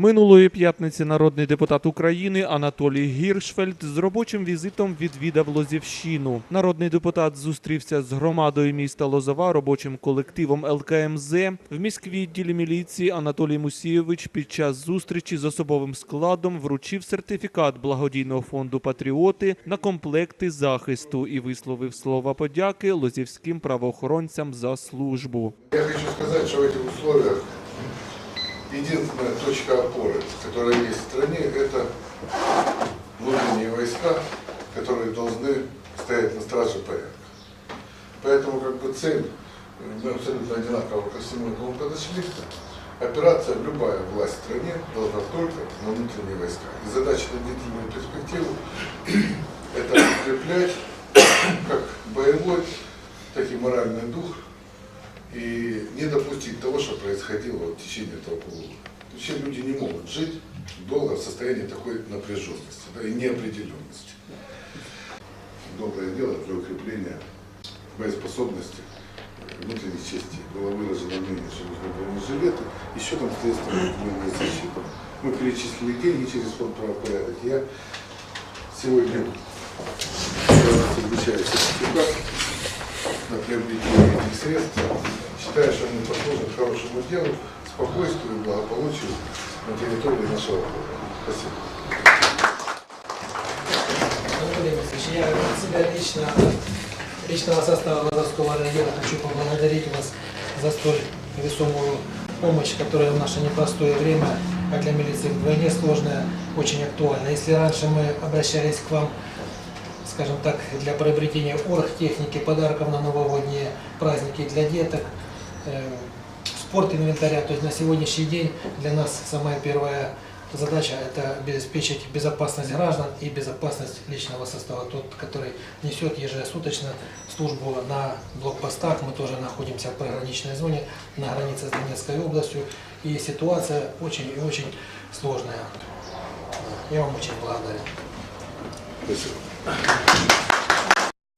Минулої п'ятниці народний депутат України Анатолій Гіршфельд з робочим візитом відвідав Лозівщину. Народний депутат зустрівся з громадою міста Лозова, робочим колективом ЛКМЗ. В міськвідділі міліції Анатолій Мусійович під час зустрічі з особовим складом вручив сертифікат благодійного фонду Патріоти на комплекти захисту і висловив слова подяки лозівським правоохоронцям за службу. Я хочу сказать, что в этих условиях единственная точка опоры, которая есть в стране, это внутренние войска, которые должны стоять на страже порядка. Поэтому как бы цель, мы абсолютно одинаково ко всему этому подошли. Операция любая власть в стране должна только на внутренние войска. И задача на длительную перспективу – это укреплять как боевой, так и моральный дух и не допустить того, что происходило в течение этого полугода. Вообще люди не могут жить долго в состоянии такой напряженности да, и неопределенности. Доброе дело для укрепления боеспособности э, внутренних частей. Было выражено мнение, что нужны бронежилеты, еще там средства автомобильной защиты. Мы перечислили деньги через фонд правопорядок. Я сегодня изучаю сертификат на приобретение этих средств. Считаю, что они послужат хорошему делу, спокойствию и благополучию на территории нашего города. Спасибо. Я от себя лично, личного состава Лазовского района хочу поблагодарить вас за столь весомую помощь, которая в наше непростое время, а для милиции вдвойне сложная, очень актуальна. Если раньше мы обращались к вам, скажем так, для приобретения оргтехники, подарков на новогодние праздники для деток, спорт инвентаря, то есть на сегодняшний день для нас самая первая задача это обеспечить безопасность граждан и безопасность личного состава, тот, который несет ежесуточно службу на блокпостах. Мы тоже находимся в пограничной зоне на границе с Донецкой областью. И ситуация очень и очень сложная. Я вам очень благодарен. Спасибо.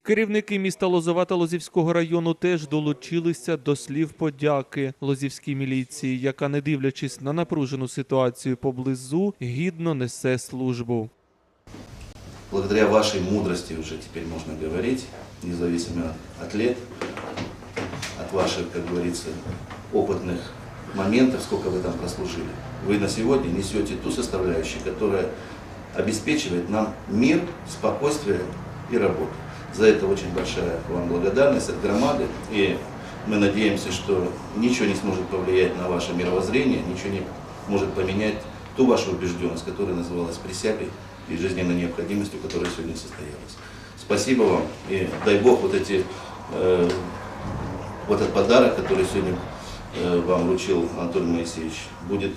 Керівники міста Лозова та Лозівського району теж долучилися до слів подяки Лозівській міліції, яка, не дивлячись на напружену ситуацію поблизу, гідно несе службу. благодаря вашей мудрости уже теперь можно говорить, независимо от лет, от ваших, как говорится, опытных моментов, сколько вы там прослужили. Вы на сегодня несете ту составляющую, которая обеспечивает нам мир, спокойствие и работу. За это очень большая вам благодарность от громады. И мы надеемся, что ничего не сможет повлиять на ваше мировоззрение, ничего не может поменять ту вашу убежденность, которая называлась присягой и жизненной необходимостью, которая сегодня состоялась. Спасибо вам и дай Бог вот эти э, вот этот подарок, который сегодня э, вам вручил Анатолий Моисеевич, будет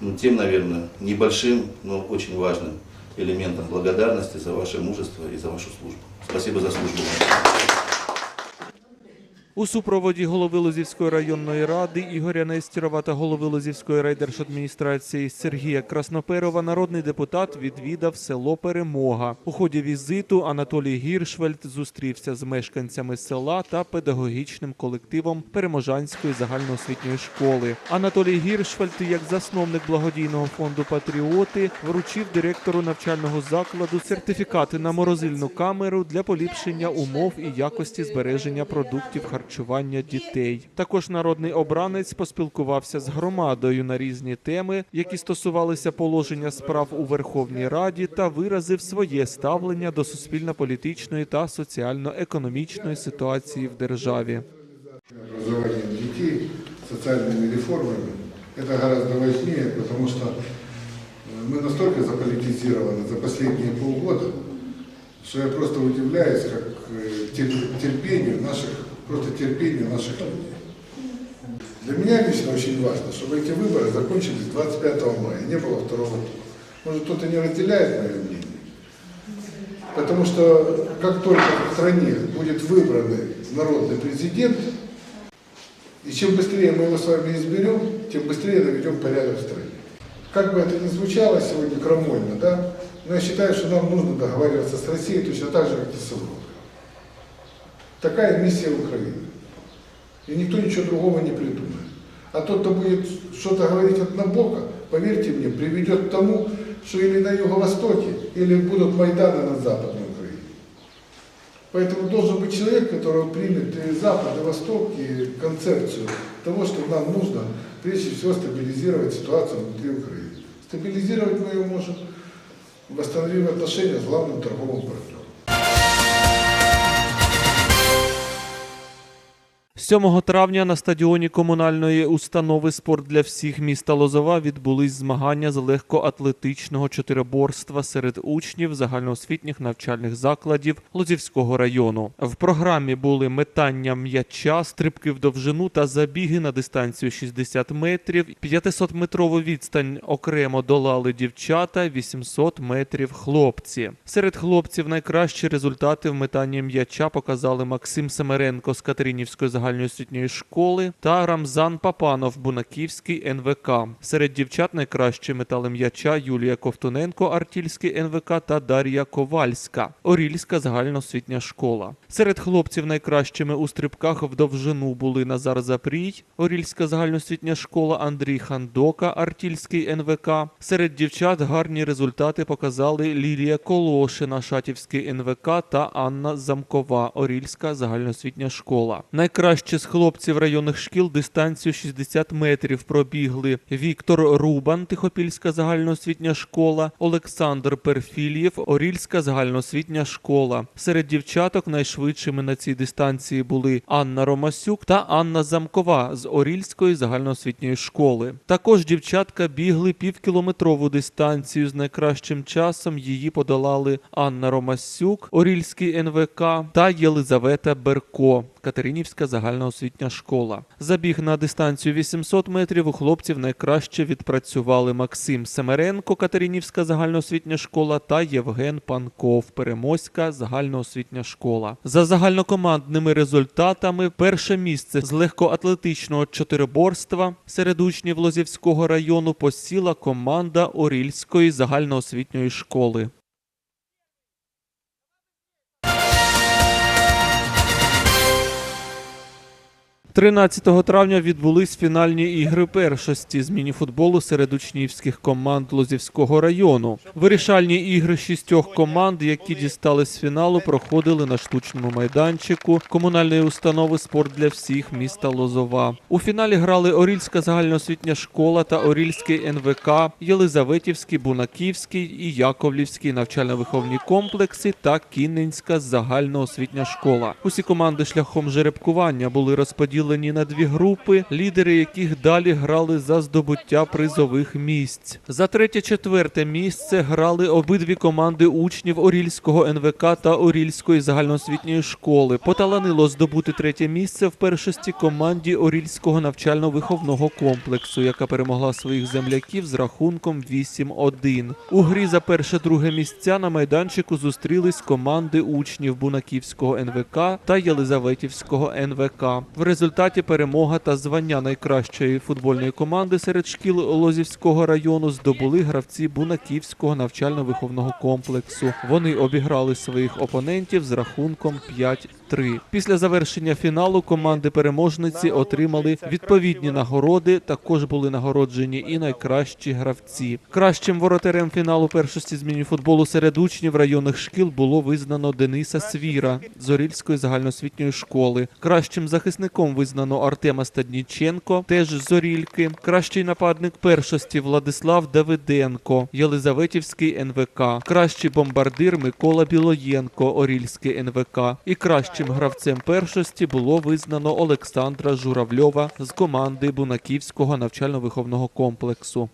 ну, тем, наверное, небольшим, но очень важным элементом благодарности за ваше мужество и за вашу службу. Спасибо за службу. У супроводі голови Лозівської районної ради Ігоря Нестерова та голови Лозівської райдержадміністрації Сергія Красноперова народний депутат відвідав село Перемога. У ході візиту Анатолій Гіршвельд зустрівся з мешканцями села та педагогічним колективом Переможанської загальноосвітньої школи. Анатолій Гіршвельд, як засновник благодійного фонду Патріоти, вручив директору навчального закладу сертифікати на морозильну камеру для поліпшення умов і якості збереження продуктів харчування дітей. Також народний обранець поспілкувався з громадою на різні теми, які стосувалися положення справ у Верховній Раді, та виразив своє ставлення до суспільно-політичної та соціально-економічної ситуації в державі. Образованием детей, социальными реформами. Это гораздо важнее, потому что э, мы настолько заполитизированы за последние полгода, что я просто удивляюсь, как э, тер- терпению наших, просто терпению наших людей. Для меня лично очень важно, чтобы эти выборы закончились 25 мая, не было второго тура. Может, кто-то не разделяет мое мнение. Потому что как только в стране будет выбранный народный президент, и чем быстрее мы его с вами изберем, тем быстрее наведем порядок в стране. Как бы это ни звучало сегодня крамольно, да, но я считаю, что нам нужно договариваться с Россией точно так же, как и с Европой. Такая миссия Украины. И никто ничего другого не придумает. А тот, кто будет что-то говорить от набока, поверьте мне, приведет к тому, что или на юго-востоке, или будут Майданы на Западной Украине. Поэтому должен быть человек, который примет и Запад, и Восток, и концепцию того, что нам нужно прежде всего стабилизировать ситуацию внутри Украины. Стабилизировать мы ее можем, восстановив отношения с главным торговым партнером. 7 травня на стадіоні комунальної установи Спорт для всіх міста Лозова відбулись змагання з легкоатлетичного чотироборства серед учнів загальноосвітніх навчальних закладів Лозівського району. В програмі були метання м'яча, стрибки в довжину та забіги на дистанцію 60 метрів. 500-метрову відстань окремо долали дівчата, 800 метрів хлопці. Серед хлопців найкращі результати в метанні м'яча показали Максим Семеренко з Катеринівської загальноосвітньої школи та Рамзан Папанов Бунаківський НВК. Серед дівчат найкраще метали м'яча Юлія Ковтуненко Артільський НВК та Дар'я Ковальська Орільська загальноосвітня школа. Серед хлопців найкращими у стрибках в довжину були Назар Запрій, Орільська загальноосвітня школа, Андрій Хандока, Артільський НВК. Серед дівчат гарні результати показали Лілія Колошина, Шатівський НВК та Анна Замкова, Орільська загальноосвітня школа. Найкраще з хлопців районних шкіл дистанцію 60 метрів пробігли Віктор Рубан, Тихопільська загальноосвітня школа, Олександр Перфільєв, Орільська загальноосвітня школа. Серед дівчаток найшвидшими на цій дистанції були Анна Ромасюк та Анна Замкова з Орільської загальноосвітньої школи. Також дівчатка бігли півкілометрову дистанцію з найкращим часом. Її подолали Анна Ромасюк, Орільський НВК та Єлизавета Берко. Катеринівська загальноосвітня школа. Забіг на дистанцію 800 метрів у хлопців найкраще відпрацювали Максим Семеренко, Катеринівська загальноосвітня школа та Євген Панков, Переможська загальноосвітня школа. За загальнокомандними результатами перше місце з легкоатлетичного чотироборства серед учнів Лозівського району посіла команда Орільської загальноосвітньої школи. 13 травня відбулись фінальні ігри першості з мініфутболу серед учнівських команд Лозівського району. Вирішальні ігри шістьох команд, які дістали з фіналу, проходили на штучному майданчику комунальної установи Спорт для всіх міста Лозова. У фіналі грали Орільська загальноосвітня школа та Орільський НВК, Єлизаветівський, Бунаківський і Яковлівський навчально-виховні комплекси та Кінненська загальноосвітня школа. Усі команди шляхом жеребкування були розподілені на дві групи, лідери яких далі грали за здобуття призових місць. За третє-четверте місце грали обидві команди учнів Орільського НВК та Орільської загальноосвітньої школи. Поталанило здобути третє місце в першості команді Орільського навчально-виховного комплексу, яка перемогла своїх земляків з рахунком 8-1. У грі за перше-друге місця на майданчику зустрілись команди учнів Бунаківського НВК та Єлизаветівського НВК. В результаті перемога та звання найкращої футбольної команди серед шкіл Лозівського району здобули гравці Бунаківського навчально-виховного комплексу. Вони обіграли своїх опонентів з рахунком 5-3. Після завершення фіналу команди переможниці отримали відповідні нагороди. Також були нагороджені і найкращі гравці. Кращим воротарем фіналу першості з мініфутболу серед учнів районних шкіл було визнано Дениса Свіра з Орільської загальноосвітньої школи. Кращим захисником визнано Артема Стадніченко, теж з Орільки. Кращий нападник першості Владислав Давиденко, Єлизаветівський НВК. Кращий бомбардир Микола Білоєнко, Орільський НВК. І кращим гравцем першості було визнано Олександра Журавльова з команди Бунаківського навчально-виховного комплексу.